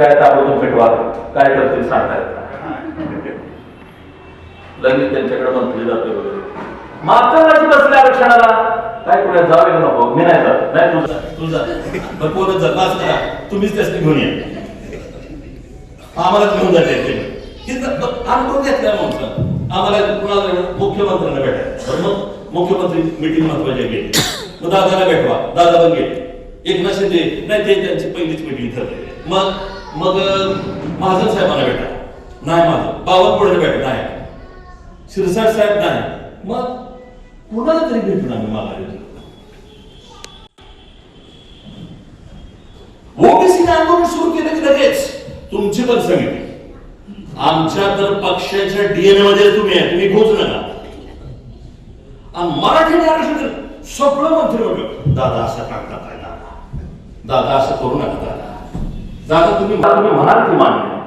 काय ताबडतोब पेटवा काय करतील सांगता येत लगेच त्यांच्याकडे मंत्री जाते वगैरे. मागच्या बसल्या आरक्षणाला. काय कुठे जावे नको? मी नाही जात. नाही तुझा तुझा बरं पोरच जात तुम्हीच त्यासाठी घेऊन या. आम्हाला घेऊन जाते ते. घेतल्या मग आम्हाला कुणाला मुख्यमंत्र्यांना भेटायचं मग? मुख्यमंत्री मिटिंग महत्वाची गेली मग दादाला भेटवा. दादा पण गेले. एकनाथ शिंदे नाही ते त्यांची पहिलीच मिटिंग ठरली मग मग महाजन साहेबांना भेटा. नाही माझं बावनकुळे भेट. नाही. शिरसाट साहेब नाही. मग कुणाला तरी भेटून आम्ही मागायला ओबीसी आंदोलन सुरू केलं की लगेच? तुमची पण समिती. आमच्या तर पक्षाच्या डीएनए मध्ये तुम्ही आहे. तुम्ही घोच नका. आणि मराठी आरक्षण सगळं मंत्री म्हटलं दादा असं टाकता दादा दादा असं करू नका दादा. दादा तुम्ही तुम्ही म्हणाल की मान्य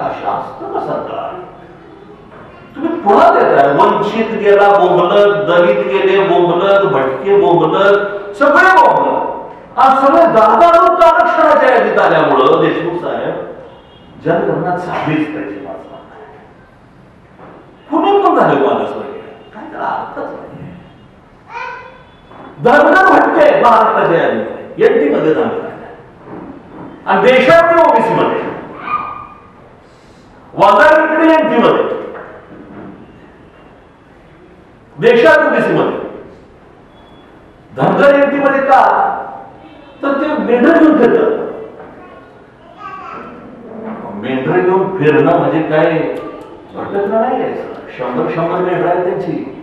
अशा असतं का सरकार तुम्ही पुन्हा देताय वंचित गेला बोंबलत दलित गेले बोंबलत भटके बोंबलत सगळे बोंबलत. आज सगळे दादा लोक आरक्षणाच्या यादीत आल्यामुळं देशमुख साहेब जनगणना झालीच पाहिजे माझं कुणी पण झाले मागासवर्गीय काय त्याला अर्थच नाही. धनगर भटके महाराष्ट्राच्या यादीमध्ये एनटी मध्ये चांगलं आणि देशातली ओबीसी मध्ये वजा इकडे मध्ये देशात ओबीसी मध्ये धनगर एमपी मध्ये का तर ते मेंढर घेऊन फिरतात मेंढर घेऊन फिरणं म्हणजे काय घटना नाही शंभर शंभर मेंढर आहेत त्यांची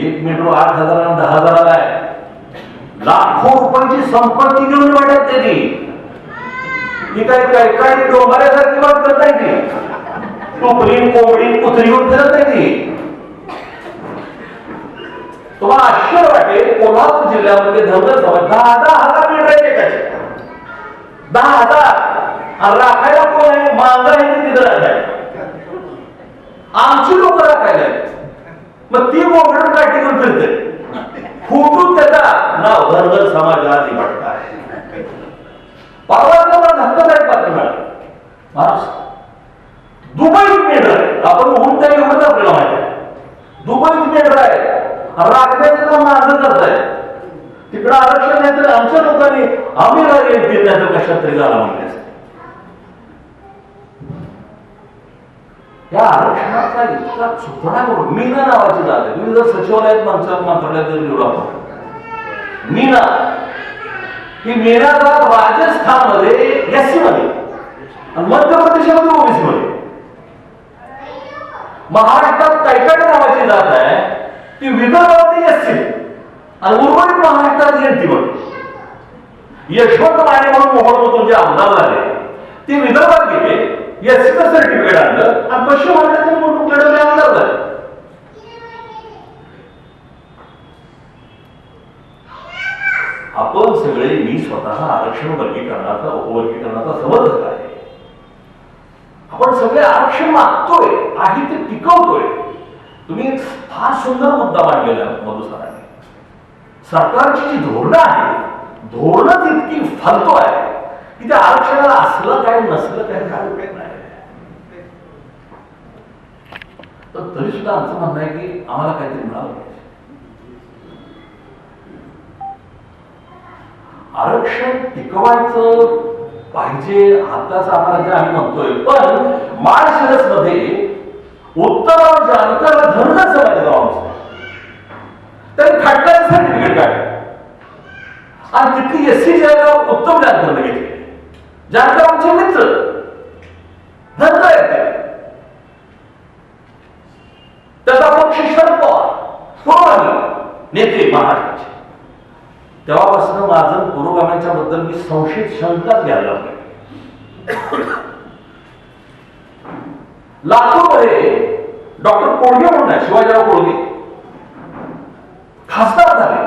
एक मेट्रो आठ हजार दहा हजाराला आहे लाखो रुपयांची संपत्ती घेऊन वाटत त्यांनी ही काय काय काय डोंगरासारखी वाट करत नाही ती. टोपली कोंबडी कुत्री होऊन फिरत नाही ती. तुम्हाला आश्चर्य वाटेल कोल्हापूर जिल्ह्यामध्ये धनगर समाज दहा दहा हजार मेंढर आहेत एकाचे दहा हजार. राखायला कोण आहे? मांजर आहे ते तिथं राखायला. आमची लोक राखायला मग ती मोकळून काठी घेऊन फिरते. फुटून त्याचा ना धनगर समाजाला निवडता आहे परवा मला धक्कादायक बातमी मिळाली महाराष्ट्र दुबईत मेंढर आपण होऊन त्या एवढंच आपल्याला माहिती आहे. दुबईत मेंढर आहे. राखण्याचं काम माझं करताय तिकडं आरक्षण नाही तर आमच्या लोकांनी. आम्ही राहील नाही कशात तरी झाला म्हणले या आरक्षणाचा इतका चुकणा करून मीना नावाची जात आहे. तुम्ही जर सचिवालयात मंत्र मंत्रालयात जर निवडा मीना. की मीना जात राजस्थानमध्ये एससी मध्ये आणि मध्य प्रदेशामध्ये ओबीसी मध्ये महाराष्ट्रात कैकाडी नावाची जात आहे ती विदर्भामध्ये एससी. आणि उर्वरित महाराष्ट्रात एनटी मध्ये यशवंत माने म्हणून मोहोळमधून जे आमदार झाले ते विदर्भात गेले एससीचं सर्टिफिकेट आणलं आणि पश्चिम महाराष्ट्रात मोठं लढवले आमदार झाले आपण सगळे मी स्वतः आरक्षण वर्गीकरणाचा उपवर्गीकरणाचा समर्थक आहे आपण सगळे आरक्षण मागतोय आहे ते टिकवतोय. तुम्ही एक फार सुंदर मुद्दा मांडलेला आहे सरकारची जी धोरणं आहे धोरणच इतकी फालतो आहे की त्या आरक्षणाला असलं काय नसलं काय काय उपयोग नाही. तर तरी सुद्धा आमचं म्हणणं आहे की आम्हाला काहीतरी मिळालं आरक्षण टिकवायचं पाहिजे आताच आम्हाला जे आम्ही म्हणतोय. पण माळशिरसमध्ये उत्तर जानकर धरणच समाज गावाचं त्यांनी खटल्याचं तिकीट काढलं. आणि तिथली एस सी जागा उत्तम जानकर घेतली. जानकरांचे मित्र धनगर आहेत ते. त्याचा पक्ष शरद पवार पुरोगामी नेते महाराष्ट्राचे तेव्हापासून माझं पुरोगाम्यांच्या बद्दल मी संशयित शंकाच घ्यायला लागलोय. लातूरमध्ये डॉक्टर कोळगे म्हणून आहे शिवाजीराव कोळगे. खासदार झाले.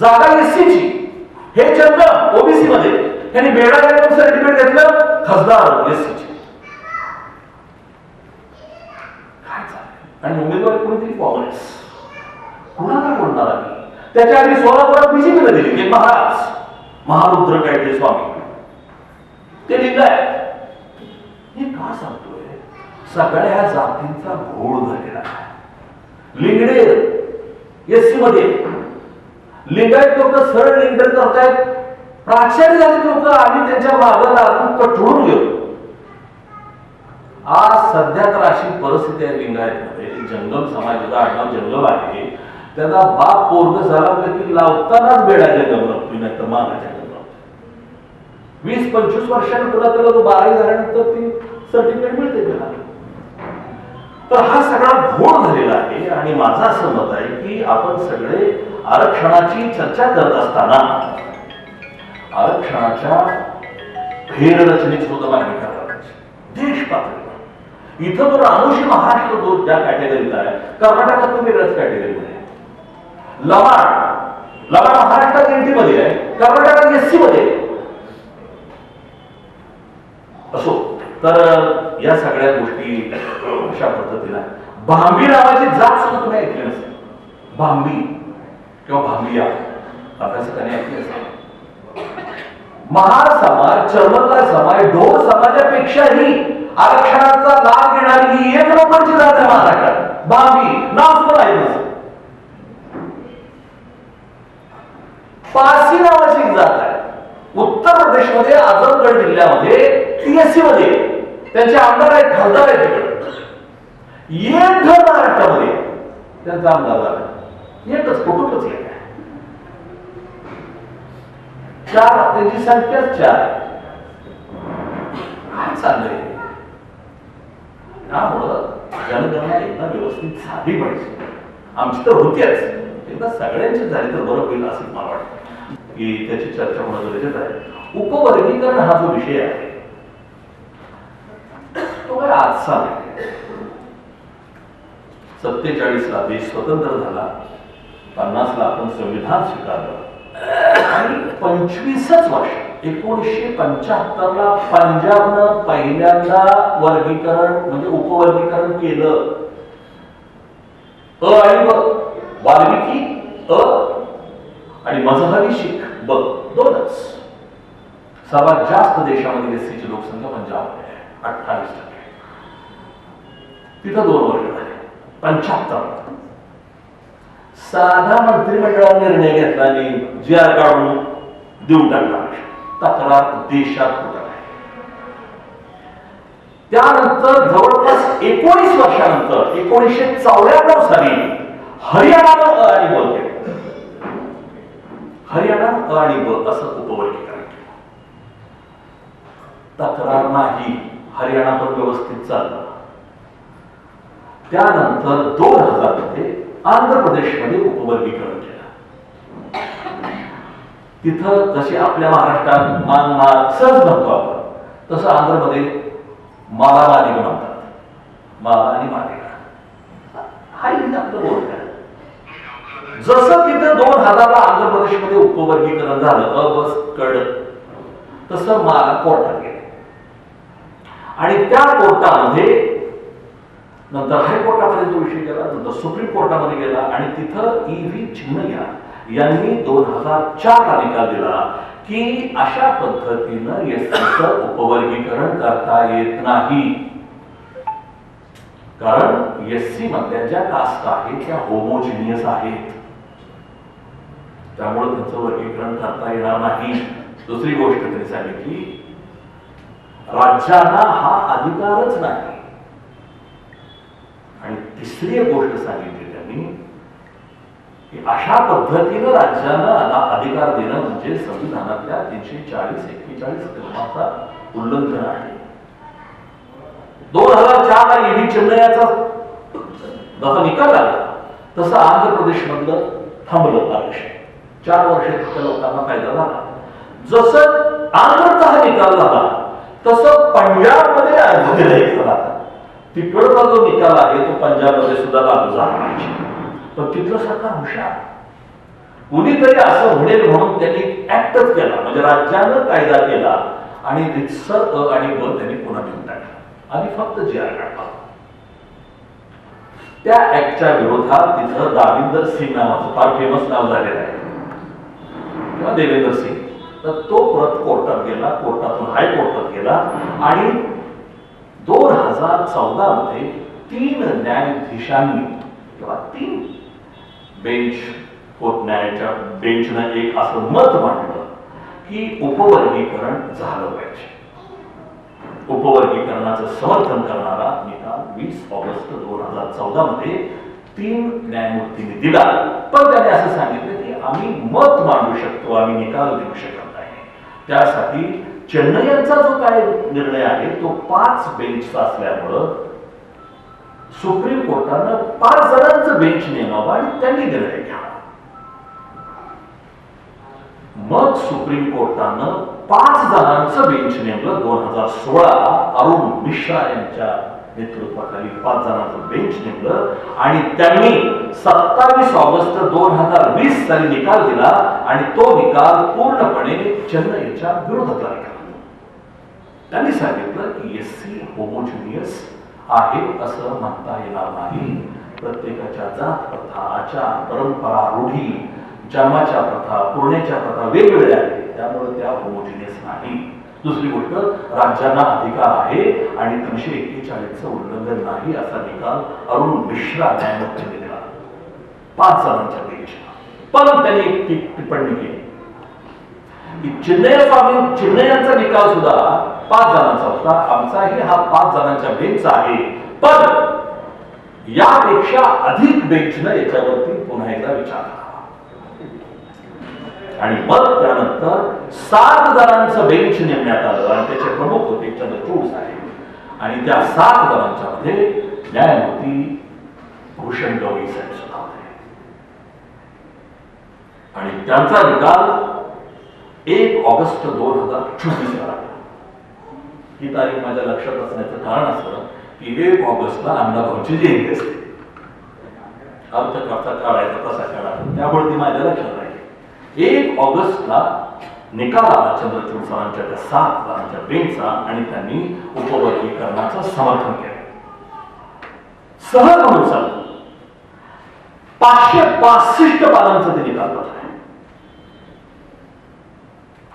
जागा एससीची. हे चंद्र ओबीसी मध्ये त्यांनी बेडा सर्टिफिकेट घेतलं खासदार एससीची. आणि उमेदवार कोणीतरी काँग्रेस. कुणाला कोणता आम्ही त्याच्या आधी सोलापुरात बीजेपीला दिली महाराज. महारुद्र कायदे स्वामी। ते लिहिलंय हे का सांगतोय? सगळ्या जातींचा घोळ झालेला लिंगडे एस सी मध्ये लिंगायत लोक सरळ लिंगडे करतायत प्राचार्य झाले लोक आम्ही त्यांच्या मागं लागून कठळून गेलो. आज सध्या तर अशी परिस्थिती आहे लिंगायतमध्ये. जंगम समाज ज्याचा आडनाव जंगम आहे. त्याचा बाप पोरग झाला की लावतानाच बेडाच्या गमन नाही तर मानाच्या वीस पंचवीस वर्षांनी पुन्हा त्याला तो बारावी झाल्यानंतर ती सर्टिफिकेट मिळते त्याला. तर हा सगळा घोळ झालेला आहे आणि माझं असं मत आहे की आपण सगळे आरक्षणाची चर्चा करत असताना आरक्षणाच्या फेररचनेची सुद्धा मागणी करायला पाहिजे. देश पातळीवर. इथं तो रामोशी महाराष्ट्र जो ज्या कॅटेगरीत आहे कर्नाटकात तो वेगळ्याच कॅटेगरीमध्ये आहे. लवाड लवाड महाराष्ट्रात एनटी मध्ये आहे कर्नाटकात एससी मध्ये आहे. असो. तर या सगळ्या गोष्टी अशा पद्धतीने भांबी नावाची जात सुद्धा तुम्ही ऐकली नसेल? भांबी. किंवा भांबिया. अभ्यासकाने ऐकली असेल. महार समाज चर्मकार समाज ढोर समाजापेक्षाही आरक्षणाचा लाभ घेणारी ही एक नंबरची जात आहे महाराष्ट्रात. भांबी. नाव सुद्धा ऐकलं असेल पारसी नावाची एक जात आहे. उत्तर प्रदेशमध्ये आझमगड जिल्ह्यामध्ये टीएससी मध्ये. त्यांचे आमदार आहेत खासदार आहेत तिकडे. एक घर महाराष्ट्रामध्ये. त्यांचा आमदार झाला. एकच कुटुंबच एक आहे चार त्यांची संख्याच चार. काय चाललंय? त्यामुळं जनगणना एकदा व्यवस्थित झाली पाहिजे. आमची तर होतीच एकदा सगळ्यांची झाली तर बरं होईल असं मला वाटतं. की त्याची चर्चा होणं गरजेचं आहे. उपवर्गीकरण हा जो विषय आहे तो साली. सत्तेचाळीस ला देश स्वतंत्र झाला. पन्नास ला आपण संविधान स्वीकारलं. आणि पंचवीसच वर्ष एकोणीसशे पंच्याहत्तर ला पंजाबनं पहिल्यांदा वर्गीकरण म्हणजे उपवर्गीकरण केलं. अ आणि ब वाल्मिकी अ आणि मजहबी शीख ब दोनच. सर्वात जास्त देशामध्ये एससीची लोकसंख्या पंजाब आहे अठ्ठावीस टक्के. तिथं दोन वर्ग झाले. पंच्याहत्तर. साधा मंत्रिमंडळाने निर्णय घेतला आणि जी आर काढून देऊन टाकला. तक्रार देशात होत आहे. त्यानंतर जवळपास एकोणीस वर्षानंतर एकोणीसशे चौऱ्याण्णव साली हरियाणानं अ आणि ब केलं. हरियाणा अ आणि ब असं उपवर्गीकरण केलं. तक्रार नाही. हरियाणा पण व्यवस्थित चाललं. त्यानंतर दोन हजारमध्ये आंध्र प्रदेशमध्ये उपवर्गीकरण केलं. तिथं जशी आपल्या महाराष्ट्रात मान माल सहज म्हणतो आपण तसं आंध्रमध्ये माला मालिका म्हणतात. माला आणि मालिका हा इथे आपलं बोलत आहे. जसं तिथं दोन हजारला आंध्र प्रदेशमध्ये उपवर्गीकरण झालं अबस कड तसं माला कोर्टात गेले. आणि त्या कोर्टामध्ये नंतर हायकोर्टामध्ये तो विषय गेला नंतर सुप्रीम कोर्टामध्ये गेला आणि तिथं ई व्ही चिन्मय्या यांनी दोन हजार चारला निकाल दिला की अशा पद्धतीनं एसटीचं उपवर्गीकरण करता येत नाही. कारण एससी मधल्या ज्या कास्ट आहेत त्या होमोजिनियस आहेत. त्यामुळे त्यांचं वर्गीकरण करता येणार नाही. दुसरी गोष्ट त्यांनी सांगितली राज्यांना हा अधिकारच नाही. तिसरी एक गोष्ट सांगितली त्यांनी की अशा पद्धतीनं राज्यांना अधिकार देणं म्हणजे संविधानातल्या तीनशे चाळीस एक्केचाळीस कलमाचा उल्लंघन आहे. दोन हजार चार ला ईडी चिन्मयाचा जसा निकाल लागला. तसं आंध्र प्रदेश मधलं थांबलं आरक्षण चार वर्ष तिथल्या लोकांना फायदा झाला. जसं आंध्रचा हा निकाल झाला तसं पंजाबमध्ये लागू झाला तिकडचा जो निकाल आहे तो पंजाबमध्ये सुद्धा लागू झाला पण तिथलं सरकार हुशार कुणीतरी असं म्हणेल म्हणून त्यांनी ऍक्टच केला म्हणजे राज्यानं कायदा केला आणि रितसर अ आणि ब त्यांनी पुन्हा घेऊन टाकला आणि फक्त जे आर काढला त्या ऍक्टच्या विरोधात तिथं दाविंदर सिंग नावाचं फार फेमस नाव झालेलं आहे. किंवा देवेंद्र सिंग. तर तो परत कोर्टात गेला कोर्टातून हायकोर्टात गेला आणि दोन हजार चौदा मध्ये तीन न्यायाधीशांनी किंवा तीन बेंच कोर्ट न्यायाच्या बेंचनं एक असं मत मांडलं की उपवर्गीकरण झालं पाहिजे. उपवर्गीकरणाचं समर्थन करणारा निकाल वीस ऑगस्ट दोन हजार चौदा मध्ये तीन न्यायमूर्तींनी दिला. पण त्याने असं सांगितलं की आम्ही मत मांडू शकतो आम्ही निकाल देऊ शकत नाही. त्यासाठी चेन्नई यांचा जो काय निर्णय आहे तो पाच बेंचचा असल्यामुळं सुप्रीम कोर्टानं पाच जणांचं बेंच नेमावं आणि त्यांनी निर्णय घ्यावा. मग सुप्रीम कोर्टानं पाच जणांचं बेंच नेमलं दोन हजार सोळा अरुण मिश्रा यांच्या नेतृत्वाखाली पाच जणांचं बेंच नेमलं आणि त्यांनी सत्तावीस ऑगस्ट दोन हजार वीस साली निकाल दिला आणि तो निकाल पूर्णपणे चेन्नईच्या विरोधातला निकाल त्यांनी सांगितलं की एस सी होमोजिनियस आहे असं म्हणता येणार नाही. प्रत्येकाच्या जात प्रथा आचार परंपरा रूढी जन्माच्या प्रथा पुरण्याच्या प्रथा वेगवेगळ्या आहेत. त्यामुळे त्या होमोजिनियस नाही. दुसरी गोष्ट राज्यांना अधिकार आहे आणि तीनशे एक्केचाळीसचं उल्लंघन नाही असा निकाल अरुण मिश्रा न्यायमूर्तीने दिला. पाच जणांच्या बेंचला पण त्यांनी एक टिप- टिप्पणी केली. की चिन्मय स्वामी चिन्मयांचा निकाल सुद्धा पाच जणांचा होता. आमचाही हा पाच जणांच्या बेंचा आहे. पण यापेक्षा अधिक बेंचनं याच्यावरती पुन्हा एकदा विचार आणि मग त्यानंतर सात जणांचं बेंच नेमण्यात आलं आणि त्याचे प्रमुख होते चंद्रचूड साहेब. आणि त्या सात जणांच्या मध्ये न्यायमूर्ती भूषण गवई साहेब सुद्धा होते. आणि त्यांचा निकाल एक ऑगस्ट दोन हजार चोवीसला ही तारीख माझ्या लक्षात असण्याचं कारण असं की एक ऑगस्टला अण्णाभाऊची जयंती असते. अर्थ कसा काढायचा तसा काढा. त्यामुळे ती माझ्या लक्षात राहिली. एक ऑगस्टला निकाल आला चंद्रचूड सरांच्या त्या सात जणांच्या बेंचा आणि त्यांनी उपवर्गीकरणाचं समर्थन केलं. सहज म्हणून पाचशे पासष्ट पानांचा ते निकाल पत्र आहे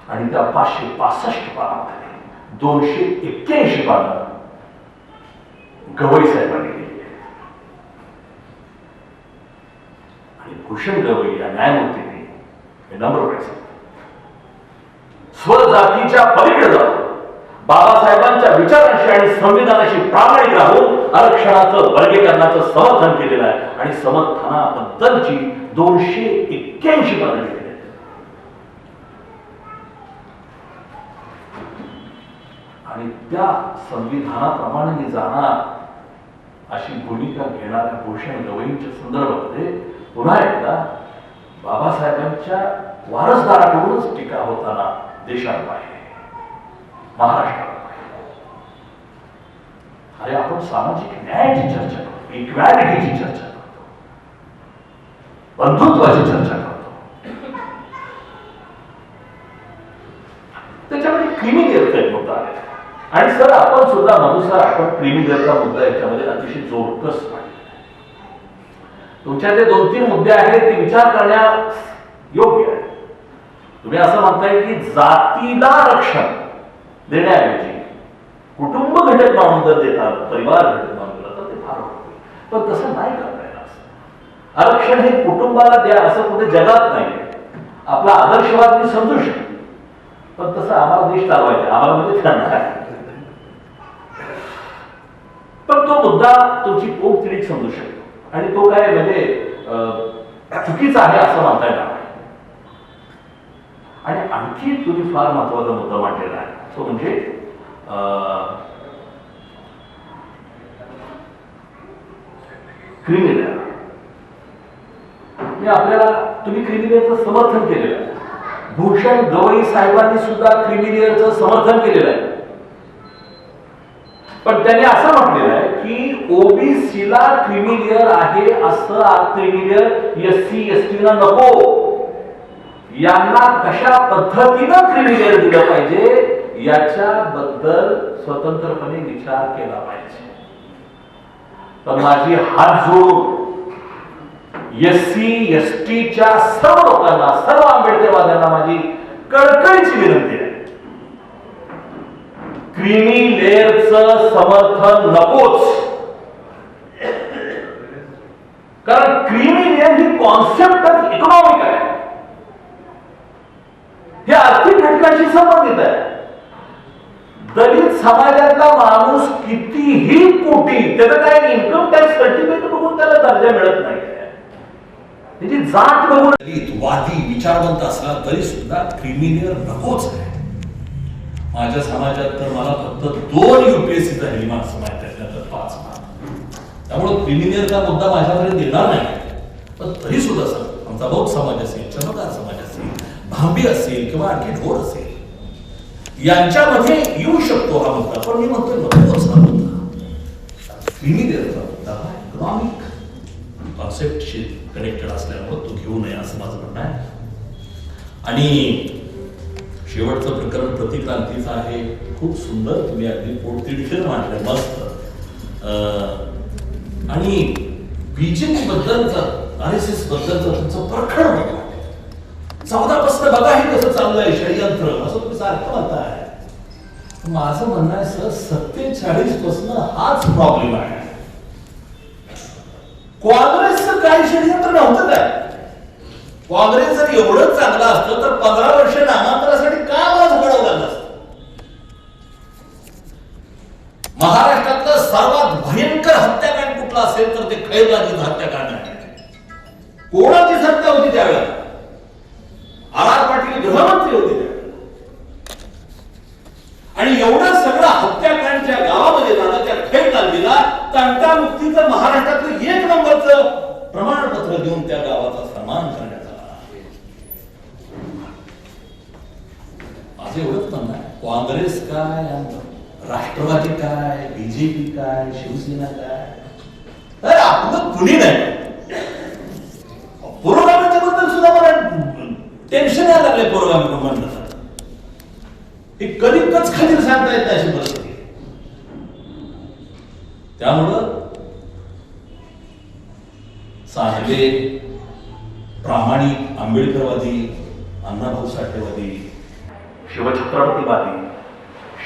आणि त्या पाचशे पासष्ट पानामध्ये दोनशे एक्क्याऐंशी पानं गवई साहेबांनी लिहिली आणि भूषण गवई या न्यायमूर्तीने हे नम्रपणे सांगतो स्वजातीच्या पलीकडे जाऊन बाबासाहेबांच्या विचारांशी आणि संविधानाशी प्रामाणिक राहून आरक्षणाचं वर्गीकरणाचं समर्थन केलेलं आहे. आणि समर्थनाबद्दलची दोनशे एक्क्याऐंशी पानं लिहिलेली आहेत आणि त्या संविधानाप्रमाणे मी जाणार अशी भूमिका घेणाऱ्या भूषण गवईंच्या संदर्भामध्ये पुन्हा एकदा बाबासाहेबांच्या वारसदाराकडूनच टीका होताना देशात पाहिले महाराष्ट्रात अरे आपण सामाजिक न्यायाची चर्चा करतो इक्वॅलिटीची चर्चा करतो. बंधुत्वाची चर्चा करतो त्याच्यामध्ये क्रिमिनलचा एक मुद्दा आहे आणि सर आपण सुद्धा मधुसर आपण क्रिमिनलचा मुद्दा याच्यामध्ये अतिशय जोरकस तुमच्या जे दोन तीन मुद्दे आहेत ते विचार करण्यास योग्य आहे तुम्ही असं म्हणताय की जातीला रक्षण देण्याऐवजी कुटुंब घटक मानून जर देतात परिवार घटक मानून तर ते फार पण तसं नाही करता येणार आरक्षण हे कुटुंबाला द्या असं कुठे जगात नाही आपला आदर्शवाद मी समजू शकतो. पण तसं आम्हाला देश चालवायचा आम्हाला म्हणजे त्यांना पण तो मुद्दा तुमची पोट तिडीक समजू शकतो आणि तो काय म्हणजे अं, चुकीचा आहे असं म्हणता येणार आणि आणखी तुम्ही फार महत्त्वाचा मुद्दा मांडलेला आहे. तो म्हणजे क्रिमिनल. मी आपल्याला तुम्ही क्रिमिनलचं समर्थन केलेलं आहे. भूषण गवई साहेबांनी सुद्धा क्रिमिनलचं समर्थन केलेलं आहे. पण त्यांनी असं म्हटलेलं आहे की ओबीसीला क्रिमिलियर आहे असं creamy layer S C S टीला नको. यांना कशा पद्धतीनं क्रिमिलियर दिलं पाहिजे याच्याबद्दल स्वतंत्रपणे विचार केला पाहिजे. तर माझी हात जोडून एस सी एस टीच्या सर्व लोकांना सर्व आंबेडकरवाद्यांना माझी कळकळीची विनंती आहे. क्रीमी लेअरचं समर्थन नकोच. कारण क्रीमी लेअर ही कॉन्सेप्टच इकॉनॉमिक आहे. हे आर्थिक घटकाशी संबंधित आहे. दलित समाजातला माणूस कितीही कोटी त्याचं काय इन्कम टॅक्स सर्टिफिकेट बघून त्याला दर्जा मिळत नाही. त्याची जात बघून दलित वादी विचारवंत असला तरी सुद्धा क्रिमिनल नकोच. आहे माझ्या समाजात तर मला फक्त दोन युपीएससीचा झालेली माणसं माहिती आहे त्यातलं पाच मार्क त्यामुळं क्रिमिनलचा मुद्दा माझ्याकडे येणार नाही. पण तरी सुद्धा सर आमचा बौद्ध समाज असेल चमत्कार समाज असेल भांबी असेल किंवा आणखी ढोर असेल यांच्यामध्ये येऊ शकतो हा मुद्दा. पण मी म्हणतोय नकोच हा मुद्दा. क्रिमिनलचा मुद्दा हा इकॉनॉमिक कॉन्सेप्टशी कनेक्टेड असल्यामुळे तो घेऊ नये असं माझं म्हणणं आहे. आणि शेवटचं प्रकरण प्रतिक्रांतीचं आहे. खूप सुंदर तुम्ही अगदी पोटतिडकीर मांडलं. मस्त. आणि बीजेपी बद्दलचं आर एस एस बद्दलचं तुमचं प्रखर बघा चौदा पासून बघा हे कसं चाललंय षडयंत्र. असं तुम्ही सारखं म्हणताय. माझं म्हणणं आहे सर सत्तेचाळीसपासून हाच प्रॉब्लेम आहे. काँग्रेसचं काही षडयंत्र नव्हतं काय? काँग्रेस जर एवढंच चांगलं असतं तर पंधरा वर्ष नामांतरासाठी का आवाज घडवलं लागलं असतं महाराष्ट्रातलं सर्वात भयंकर हत्याकांड कुठलं असेल तर ते खैरलाजीचं हत्याकांड आहे. कोणाची सत्ता होती त्यावेळेला? आर आर पाटील गृहमंत्री होते आणि एवढं सगळं हत्याकांडच्या गावामध्ये झालं त्या खेळ तालमीला तंटामुक्तीचं महाराष्ट्रातलं एक नंबरचं प्रमाणपत्र देऊन त्या गावाचा सन्मान करण्यात आला माझं एवढंच म्हणणं आहे काँग्रेस काय राष्ट्रवादी काय बीजेपी काय शिवसेना काय? तर आपलं कुणी नाही? पुरोगामीच्या बद्दल सुद्धा मला टेन्शन यायला लागले पुरोगामी म्हणलं हे कधी कच सांगता येत नाही अशी परिस्थिती. त्यामुळं सांगले प्रामाणिक आंबेडकरवादी अण्णाभाऊ साठेवादी शिवछत्रपतीवादी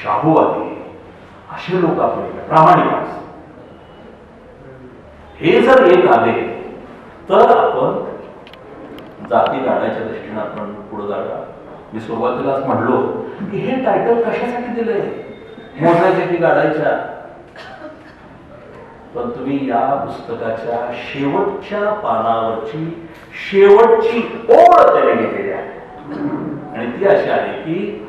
शाहूवादी असे लोक आपले प्रामाणिक माणसं. हे जर एक आले तर आपण जाती गाण्याच्या दृष्टीने आपण पुढे जागा मी सुरुवातीलाच म्हणलो की हे टायटल कशासाठी दिलंय? मोजायच्या की गाडायच्या पण तुम्ही या पुस्तकाच्या शेवटच्या पानावरची शेवटची ओळ त्याने घेतलेली आहे. आणि ती अशी आहे की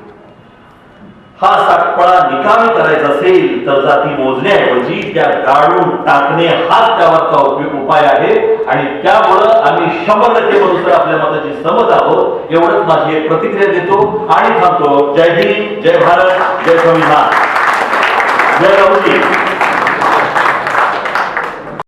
हा सातपळा निकामी करायचा असेल तर जाती मोजण्याऐवजी त्या गाडून टाकणे हाच त्यावरचा उपयोग उपाय आहे. आणि त्यामुळं आम्ही शंभर टक्के मनुष्य आपल्या मताची समज आहोत. एवढंच माझी एक प्रतिक्रिया देतो आणि थांबतो. जय हिंद जय भारत जय संविधान जय राहुजी